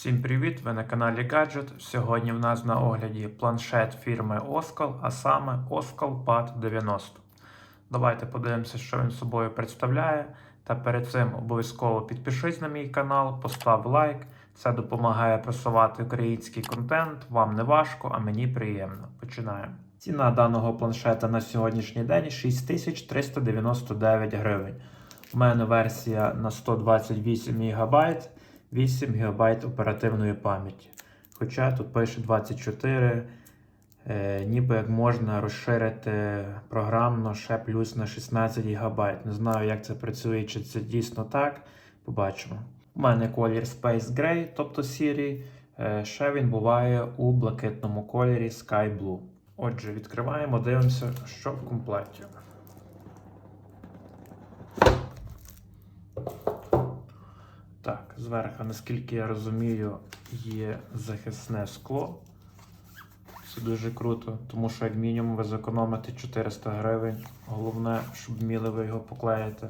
Всім привіт! Ви на каналі Gadget. Сьогодні в нас на огляді планшет фірми Oskal, а саме Oskal Pad 90. Давайте подивимося, що він собою представляє. Та перед цим обов'язково підпишись на мій канал, постав лайк. Це допомагає просувати український контент. Вам не важко, а мені приємно. Починаємо. Ціна даного планшета на сьогоднішній день 6399 гривень. У мене версія на 128 ГБ. 8 ГБ оперативної пам'яті. Хоча тут пише 24, е, ніби як можна розширити програмно ще плюс на 16 ГБ. Не знаю, як це працює, чи це дійсно так. Побачимо. У мене колір Space Gray, тобто сірий. Е, ще він буває у блакитному кольорі Sky Blue. Отже, відкриваємо, дивимося, що в комплекті. Так, зверху, наскільки я розумію, є захисне скло. Це дуже круто, тому що як мінімум ви зекономите 400 гривень. Головне, щоб вміли ви його поклеїти.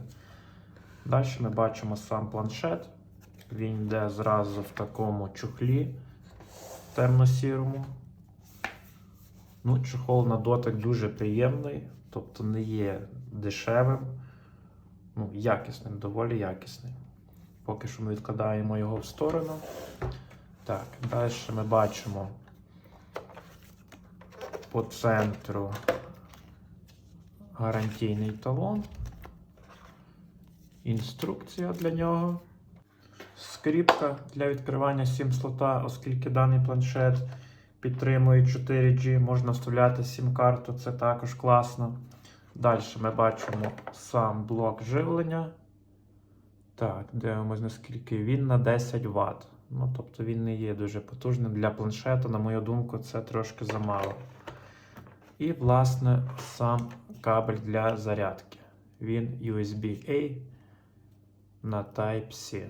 Далі ми бачимо сам планшет. Він йде зразу в такому чохлі темно-сірому. Ну, чохол на дотик дуже приємний, тобто не є дешевим, ну, якісним, доволі якісний. Поки що ми відкладаємо його в сторону. Так, далі ми бачимо по центру гарантійний талон, інструкція для нього, скріпка для відкривання SIM слота, оскільки даний планшет підтримує 4G, можна вставляти SIM-карту, це також класно. Далі ми бачимо сам блок живлення. Так, дивимось, наскільки він на 10 Вт. Ну, тобто він не є дуже потужним для планшету, на мою думку, це трошки замало. І, власне, сам кабель для зарядки. Він USB-A на Type-C.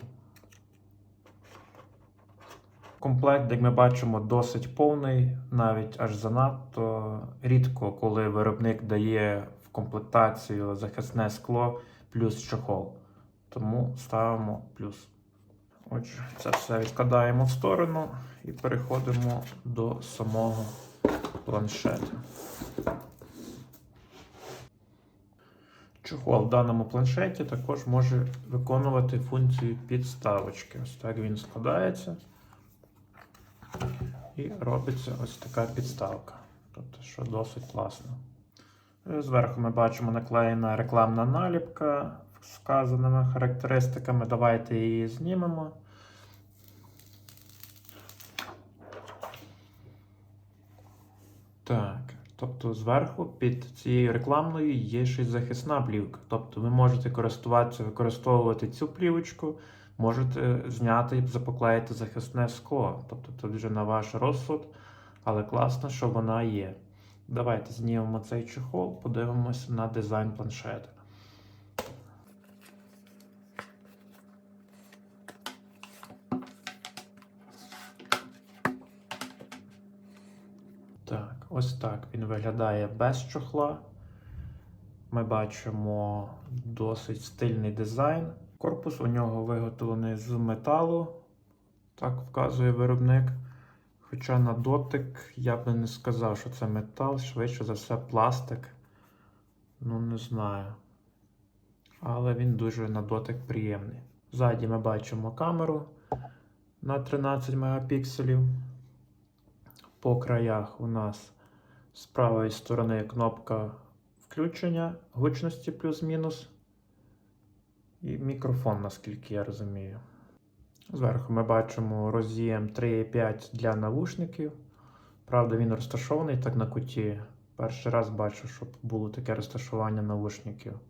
Комплект, як ми бачимо, досить повний, навіть аж занадто. Рідко, коли виробник дає в комплектацію захисне скло плюс чохол. Тому ставимо плюс. Отже, це все відкладаємо в сторону і переходимо до самого планшету. Чохол в даному планшеті також може виконувати функцію підставочки. Ось так він складається. І робиться ось така підставка. Тобто, що досить класно. Зверху ми бачимо наклеєна рекламна наліпка з вказаними характеристиками. Давайте її знімемо. Так, тобто зверху під цією рекламною є й захисна плівка. Тобто ви можете користуватися, використовувати цю плівочку, можете зняти і запоклеїти захисне скло. Тобто це вже на ваш розсуд, але класно, що вона є. Давайте знімемо цей чехол, подивимося на дизайн планшета. Ось так він виглядає без чохла. Ми бачимо досить стильний дизайн. Корпус у нього виготовлений з металу, так вказує виробник. Хоча на дотик я би не сказав, що це метал, швидше за все пластик. Ну, не знаю. Але він дуже на дотик приємний. Ззаді ми бачимо камеру на 13 мегапікселів. По краях у нас з правої сторони кнопка включення гучності плюс-мінус. І мікрофон, наскільки я розумію. Зверху ми бачимо роз'єм 3.5 для навушників. Правда, він розташований так на куті. Перший раз бачу, щоб було таке розташування навушників.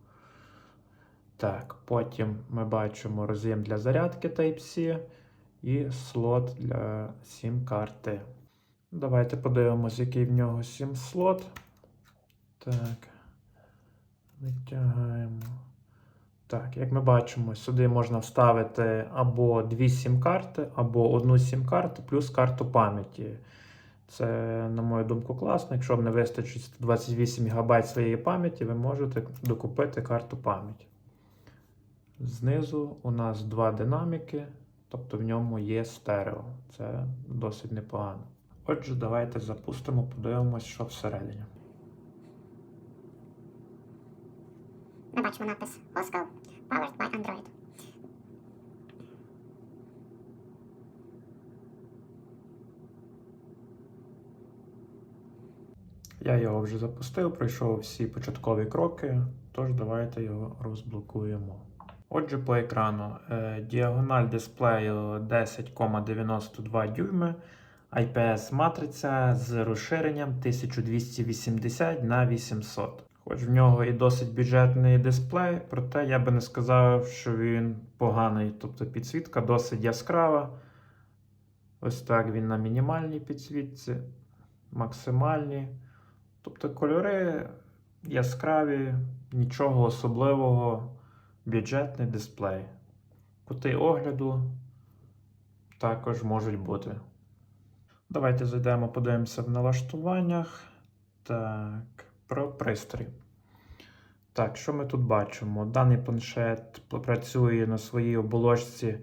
Так, потім ми бачимо роз'єм для зарядки Type-C і слот для SIM-карти. Давайте подивимось, який в нього SIM слот. Так. Витягаємо. Так, як ми бачимо, сюди можна вставити або дві сім-карти, або одну сім-карту, плюс карту пам'яті. Це, на мою думку, класно. Якщо вам не вистачить 128 ГБ своєї пам'яті, ви можете докупити карту пам'яті. Знизу у нас два динаміки тобто в ньому є стерео. Це досить непогано. Отже, давайте запустимо, подивимось, що всередині. Ми бачимо надпис Osco Powered by Android. Я його вже запустив, пройшов всі початкові кроки, тож давайте його розблокуємо. Отже, по екрану е, діагональ дисплею 10,92 дюйми, IPS матриця з розширенням 1280 на 800. Хоч в нього і досить бюджетний дисплей, проте я би не сказав, що він поганий. Тобто підсвітка досить яскрава. Ось так він на мінімальній підсвітці, максимальній. Тобто кольори яскраві, нічого особливого, бюджетний дисплей. Кути огляду також можуть бути. Давайте зайдемо, подивимося в налаштуваннях. Так, про пристрій. Так, що ми тут бачимо? Даний планшет працює на своїй оболочці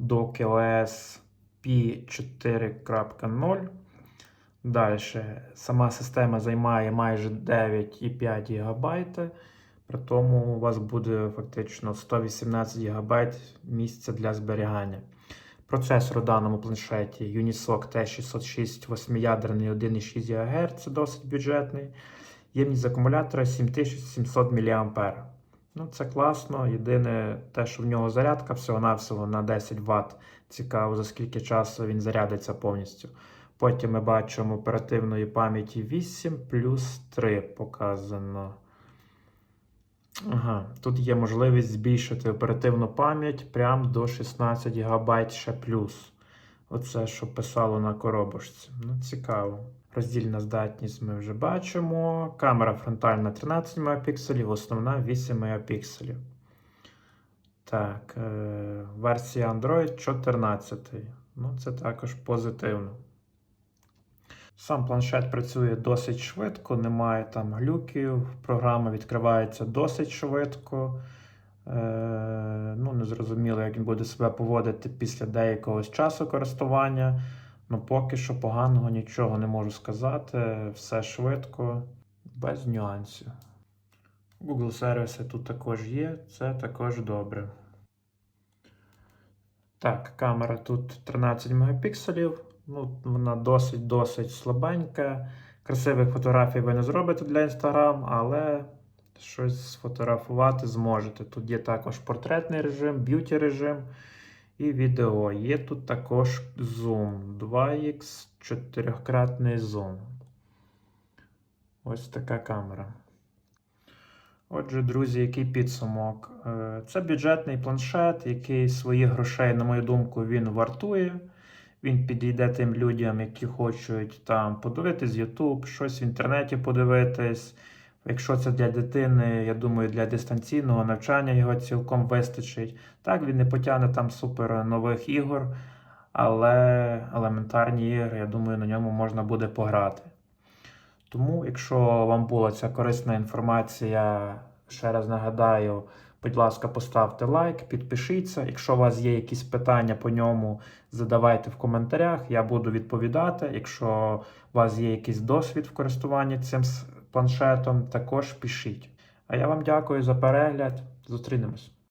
DocOS P4.0. Далі, сама система займає майже 9,5 ГБ, при тому у вас буде фактично 118 ГБ місця для зберігання. Процесор у даному планшеті Unisoc T606 8-ядерний 1,6 ГГц, досить бюджетний. Ємність акумулятора 7700 мА. Ну, це класно. Єдине те, що в нього зарядка всього-навсього на 10 Вт. Цікаво, за скільки часу він зарядиться повністю. Потім ми бачимо оперативної пам'яті 8 плюс 3 показано. Ага, Тут є можливість збільшити оперативну пам'ять прямо до 16 ГБ ще плюс. Оце, що писало на коробочці. Ну, цікаво. Роздільна здатність ми вже бачимо. Камера фронтальна 13 Мп, основна 8 Мп. Так, е- версія Android 14. Ну, це також позитивно. Сам планшет працює досить швидко, немає там глюків, програма відкривається досить швидко. Е, ну, Не зрозуміло, як він буде себе поводити після деякого часу користування. Ну, поки що поганого нічого не можу сказати. Все швидко, без нюансів. Google сервіси тут також є, це також добре. Так, камера тут 13 мегапікселів. Ну, вона досить-досить слабенька. Красивих фотографій ви не зробите для Instagram, але щось сфотографувати зможете. Тут є також портретний режим, б'юті режим і відео. Є тут також зум. 2х 4-кратний зум. Ось така камера. Отже, друзі, який підсумок? Е, Це бюджетний планшет, який своїх грошей, на мою думку, він вартує. Він підійде тим людям, які хочуть там подивитись YouTube, щось в інтернеті подивитись. Якщо це для дитини, я думаю, для дистанційного навчання його цілком вистачить. Так, він не потягне там супер нових ігор, але елементарні ігри, я думаю, на ньому можна буде пограти. Тому, якщо вам була ця корисна інформація, ще раз нагадаю, будь ласка, поставте лайк, підпишіться. Якщо у вас є якісь питання по ньому, задавайте в коментарях, я буду відповідати. Якщо у вас є якийсь досвід в користуванні цим планшетом, також пишіть. А я вам дякую за перегляд. Зустрінемось.